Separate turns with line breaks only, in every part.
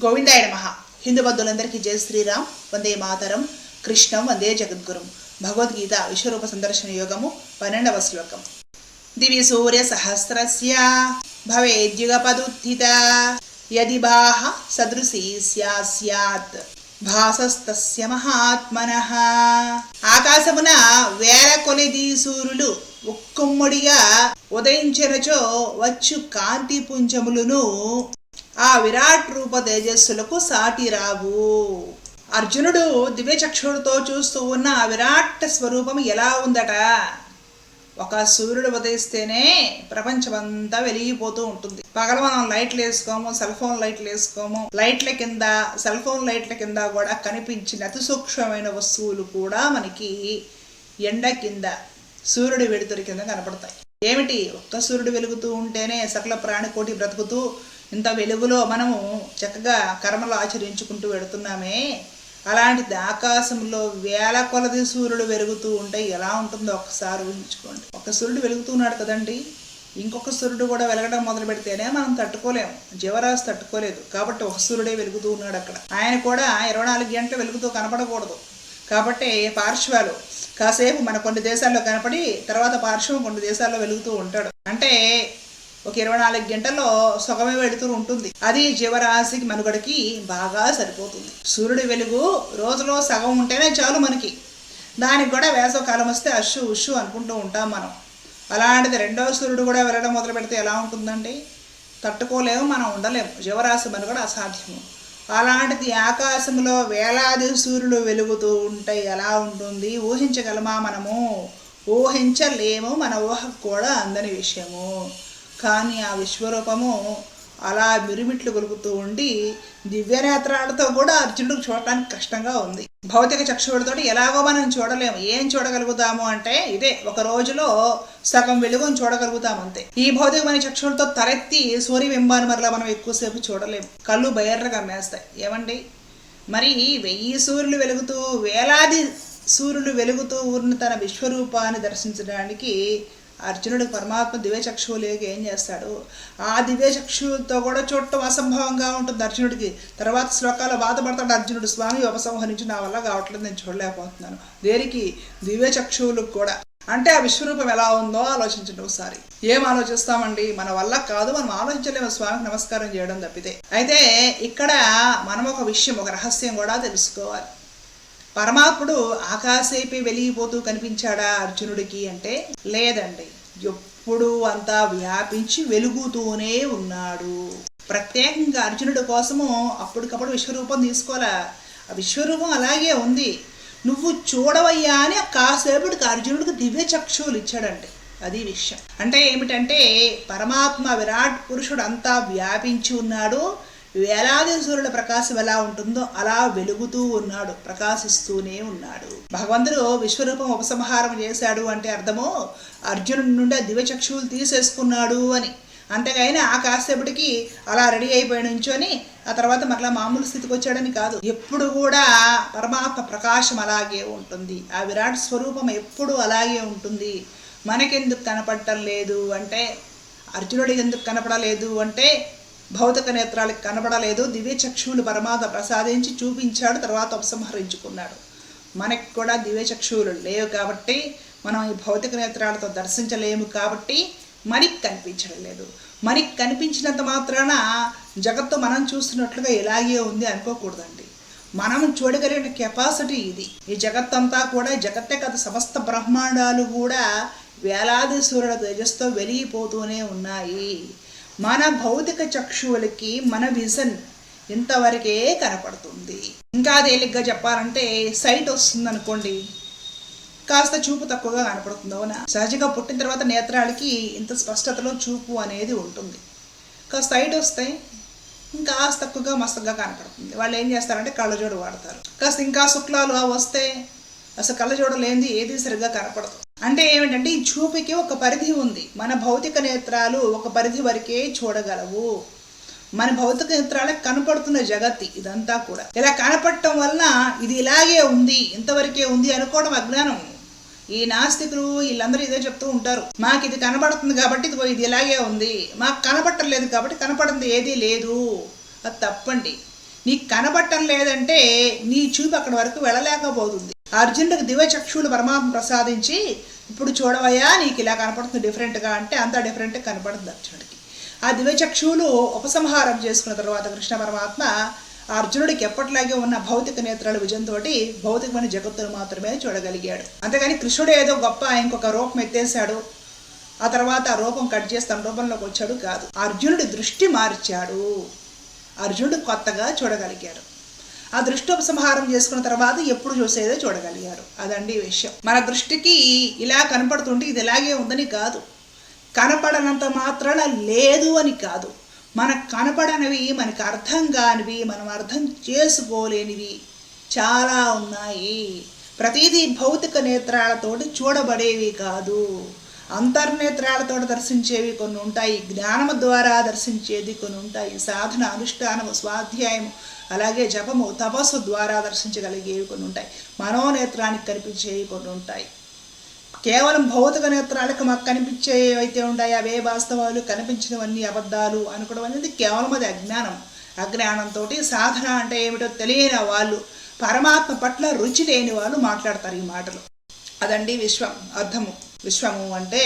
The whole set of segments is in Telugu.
గోవిందాయ నమ. హిందూ బంధువులందరికీ జయ శ్రీరామ్. వందే మాతరం. కృష్ణం. వందే జగద్గురుం. భగవద్గీత విశ్వరూప సందర్శన యోగము పన్నెండవ శ్లోకం. దివి సూర్య సహస్రస్య భవేద్యుగపదుత్థిత యది బాహ సదృశీ స్యా స్యాత్ భాసస్తస్య మహాత్మన. ఆకాశమున వేల కొలిది సూర్యులు ఒక్కొమ్మడిగా ఉదయించినచో వచ్చు కాంతి పుంజములను. ఆ విరాట్ రూప తేజస్సులకు సాటి రావు అర్జునుడు దివ్యచక్షుడితో చూస్తూ ఉన్న ఆ విరాట్ స్వరూపం ఎలా ఉందట? ఒక సూర్యుడు ఉదయిస్తేనే ప్రపంచమంతా వెలిగిపోతూ ఉంటుంది. పగల మనం లైట్లు వేసుకోము సెల్ ఫోన్ లైట్లు వేసుకోము. లైట్ల కింద సెల్ ఫోన్ లైట్ల కింద కూడా కనిపించిన అతి సూక్ష్మమైన వస్తువులు కూడా మనకి ఎండ కింద సూర్యుడి వెలుతురి కింద కనపడతాయి. ఏమిటి? ఒక్క సూర్యుడు వెలుగుతూ ఉంటేనే సకల ప్రాణికోటి బ్రతుకుతూ ఇంత వెలుగులో మనము చక్కగా కర్మలు ఆచరించుకుంటూ వెడుతున్నామే అలాంటిది ఆకాశంలో వేల కొలది సూర్యుడు వెలుగుతూ ఉంటే ఎలా ఉంటుందో ఒకసారి ఊహించుకోండి. ఒక సూర్యుడు వెలుగుతున్నాడు కదండి. ఇంకొక సూర్యుడు కూడా వెలగడం మొదలు పెడితేనే మనం తట్టుకోలేము. జీవరాశి తట్టుకోలేదు. కాబట్టి ఒక సూర్యుడే వెలుగుతూ ఉన్నాడు అక్కడ. ఆయన కూడా ఇరవై నాలుగు గంటలు వెలుగుతూ కనపడకూడదు. కాబట్టి పార్శ్వాలు కాసేపు మన కొన్ని దేశాల్లో కనపడి తర్వాత పార్శ్వం కొన్ని దేశాల్లో వెలుగుతూ ఉంటాడు. అంటే ఒక ఇరవై నాలుగు గంటల్లో సగమే వెళుతూ ఉంటుంది. అది జీవరాశికి మనుగడకి బాగా సరిపోతుంది. సూర్యుడి వెలుగు రోజులో సగం ఉంటేనే చాలు మనకి. దానికి కూడా వేసవకాలం వస్తే అషు ఉషు అనుకుంటూ ఉంటాం మనం. అలాంటిది రెండవ సూర్యుడు కూడా వెళ్ళడం మొదలు పెడితే ఎలా ఉంటుందండి? తట్టుకోలేము మనం ఉండలేము. జీవరాశి మనుగడ అసాధ్యము. అలాంటిది ఆకాశంలో వేలాది సూర్యులు వెలుగుతూ ఉంటే ఎలా ఉంటుంది? ఊహించగలమా మనము? ఊహించలేము మన ఊహకు కూడా అందని విషయము. కానీ ఆ విశ్వరూపము అలా మిరుమిట్లు గొలుగుతూ ఉండి దివ్యనేత్రాలతో కూడా అర్జునుడు చూడటానికి కష్టంగా ఉంది. భౌతిక చక్షుడితో ఎలాగో మనం చూడలేము. ఏం చూడగలుగుతాము అంటే ఇదే ఒక రోజులో సగం వెలుగుని చూడగలుగుతాం అంతే. ఈ భౌతికమైన చక్షువులతో తలెత్తి సూర్యబింబాన్ని మరలా మనం ఎక్కువసేపు చూడలేము. కళ్ళు బయర్రగా మేస్తాయి ఏమండి? మరి వెయ్యి సూర్యులు వెలుగుతూ వేలాది సూర్యులు వెలుగుతూ ఉన్న తన విశ్వరూపాన్ని దర్శించడానికి అర్జునుడు పరమాత్మ దివ్యచక్షువులేకి ఏం చేస్తాడు? ఆ దివ్యచక్షువుతో కూడా చూడటం అసంభవంగా ఉంటుంది అర్జునుడికి. తర్వాత శ్లోకాలు బాధపడతాడు అర్జునుడు స్వామి ఉపసంహరించి నా వల్ల కావట్లేదు నేను చూడలేకపోతున్నాను. దేనికి? దివ్యచక్షువులకు కూడా. అంటే ఆ విశ్వరూపం ఎలా ఉందో ఆలోచించండి ఒకసారి. ఏం ఆలోచిస్తామండి? మన వల్ల కాదు మనం ఆలోచించలేము స్వామికి నమస్కారం చేయడం తప్పితే. అయితే ఇక్కడ మనం ఒక విషయం ఒక రహస్యం కూడా తెలుసుకోవాలి. పరమాత్ముడు ఆకాశేపి వెలిగిపోతూ కనిపించాడా అర్జునుడికి అంటే లేదండి. ఎప్పుడు అంతా వ్యాపించి వెలుగుతూనే ఉన్నాడు. ప్రత్యేకంగా అర్జునుడి కోసము అప్పటికప్పుడు విశ్వరూపం తీసుకోవాలా? ఆ విశ్వరూపం అలాగే ఉంది. నువ్వు చూడవయ్యా అని కాసేపటికి అర్జునుడికి దివ్య చక్షువులు ఇచ్చాడండి. అది విషయం. అంటే ఏమిటంటే పరమాత్మ విరాట్ పురుషుడు అంతా వ్యాపించి ఉన్నాడు. వేలాది సూర్యుల ప్రకాశం ఎలా ఉంటుందో అలా వెలుగుతూ ఉన్నాడు ప్రకాశిస్తూనే ఉన్నాడు. భగవంతుడు విశ్వరూపం ఉపసంహారం చేశాడు అంటే అర్థము అర్జునుడి నుండి ఆ దివ్యచక్షువులు తీసేసుకున్నాడు అని. అంతేగాని ఆ కాసేపటికి అలా రెడీ అయిపోయి నుంచొని ఆ తర్వాత మరలా మామూలు స్థితికి వచ్చాడని కాదు. ఎప్పుడు కూడా పరమాత్మ ప్రకాశం అలాగే ఉంటుంది. ఆ విరాట్ స్వరూపం ఎప్పుడు అలాగే ఉంటుంది. మనకెందుకు కనపడటం లేదు అంటే అర్జునుడికి ఎందుకు కనపడలేదు అంటే భౌతిక నేత్రాలకు కనబడలేదు. దివ్య చక్షువులు పరమాత్మ ప్రసాదించి చూపించాడు తర్వాత ఉపసంహరించుకున్నాడు. మనకి కూడా దివ్య చక్షువులు లేవు కాబట్టి మనం ఈ భౌతిక నేత్రాలతో దర్శించలేము కాబట్టి మనకి కనిపించడం లేదు. మనకి కనిపించినంత మాత్రాన జగత్తు మనం చూస్తున్నట్లుగా ఇలాగే ఉంది అనుకోకూడదండి. మనం చూడగలిగిన కెపాసిటీ ఇది. ఈ జగత్తంతా కూడా జగత్తే కథ సమస్త బ్రహ్మాండాలు కూడా వేలాది సూర్యుల తేజస్తో వెలిగిపోతూనే ఉన్నాయి. మన భౌతిక చక్షువులకి మన విజన్ ఇంతవరకే కనపడుతుంది. ఇంకా తేలిగ్గా చెప్పాలంటే సైట్ వస్తుంది అనుకోండి కాస్త చూపు తక్కువగా కనపడుతుంది అవునా? సహజంగా పుట్టిన తర్వాత నేత్రాలకి ఇంత స్పష్టతలో చూపు అనేది ఉంటుంది. కాస్త సైట్ వస్తే ఇంకా తక్కువగా మస్తుగా కనపడుతుంది. వాళ్ళు ఏం చేస్తారంటే కళ్ళజోడు వాడతారు. కాస్త ఇంకా శుక్లాలు వస్తే అసలు కళ్ళజోడు లేనిది ఏది సరిగ్గా కనపడదు. అంటే ఏమిటంటే ఈ చూపుకి ఒక పరిధి ఉంది. మన భౌతిక నేత్రాలు ఒక పరిధి వరకే చూడగలవు. మన భౌతిక నేత్రాలకు కనపడుతున్న జగత్తి ఇదంతా కూడా. ఇలా కనపడటం వలన ఇది ఇలాగే ఉంది ఇంతవరకే ఉంది అనుకోవడం అజ్ఞానం. ఈ నాస్తికులు వీళ్ళందరూ ఇదే చెప్తూ ఉంటారు. మాకు ఇది కనబడుతుంది కాబట్టి ఇది ఇది ఇలాగే ఉంది. మాకు కనబడటం లేదు కాబట్టి కనపడింది ఏదీ లేదు. అది తప్పండి. నీకు కనబట్టం లేదంటే నీ చూపు అక్కడి వరకు వెళ్ళలేకపోతుంది. అర్జునుడికి దివ్యచక్షువులు పరమాత్మ ప్రసాదించి ఇప్పుడు చూడవయ్యా నీకు ఇలా కనపడుతుంది డిఫరెంట్గా అంటే అంత డిఫరెంట్గా కనపడుతుంది అర్జునుడికి. ఆ దివ్యచక్షువులు ఉపసంహారం చేసుకున్న తర్వాత కృష్ణ పరమాత్మ అర్జునుడికి ఎప్పటిలాగే ఉన్న భౌతిక నేత్రాల విజయంతో భౌతికమైన జగత్తును మాత్రమే చూడగలిగాడు. అంతేగాని కృష్ణుడు ఏదో గొప్ప ఇంకొక రూపం ఎత్తేసాడు ఆ తర్వాత ఆ రూపం కట్ చేసి తన రూపంలోకి వచ్చాడు కాదు. అర్జునుడి దృష్టి మార్చాడు. అర్జునుడు కొత్తగా చూడగలిగాడు. ఆ దృష్టి ఉపసంహారం చేసుకున్న తర్వాత ఎప్పుడు చూసేదో చూడగలిగారు. అదండి విషయం. మన దృష్టికి ఇలా కనపడుతుంటే ఇది ఇలాగే ఉందని కాదు. కనపడనంత మాత్రాన లేదు అని కాదు. మనకు కనపడనివి మనకు అర్థం కానివి మనం అర్థం చేసుకోలేనివి చాలా ఉన్నాయి. ప్రతిదీ భౌతిక నేత్రాలతోటి చూడబడేవి కాదు. అంతర్నేత్రాలతో దర్శించేవి కొన్ని ఉంటాయి. జ్ఞానము ద్వారా దర్శించేది కొన్ని ఉంటాయి. సాధన అనుష్ఠానము స్వాధ్యాయము అలాగే జపము తపస్సు ద్వారా దర్శించగలిగేవి కొన్ని ఉంటాయి. మనోనేత్రానికి కనిపించేవి కొన్ని ఉంటాయి. కేవలం భౌతిక నేత్రాలకు మాకు కనిపించే అయితే ఉంటాయి అవే వాస్తవాలు కనిపించినవన్నీ అబద్ధాలు అనుకోవడం అనేది కేవలం అది అజ్ఞానం. అజ్ఞానంతో సాధన అంటే ఏమిటో తెలియని వాళ్ళు పరమాత్మ పట్ల రుచి లేని వాళ్ళు మాట్లాడతారు ఈ మాటలు. అదండి విశ్వం అర్థము. విశ్వము అంటే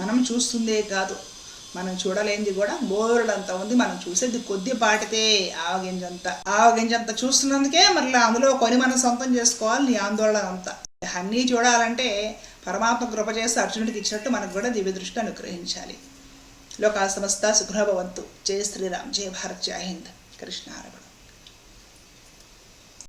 మనం చూస్తుందే కాదు. మనం చూడలేనిది కూడా బోరుడంత ఉంది. మనం చూసేది కొద్దిపాటితే ఆవగింజంత. ఆవగింజంత చూస్తున్నందుకే మరలా అందులో కొని మనం సొంతం చేసుకోవాలి నీ ఆందోళన అంతా. అన్నీ చూడాలంటే పరమాత్మ కృప చేసి అర్జునుడికి ఇచ్చినట్టు మనకు కూడా దివ్య దృష్టి అనుగ్రహించాలి. లోకా సమస్త సుగ్రహభవంతు జయ శ్రీరామ్. జయ భారత్. జయ హింద్. కృష్ణ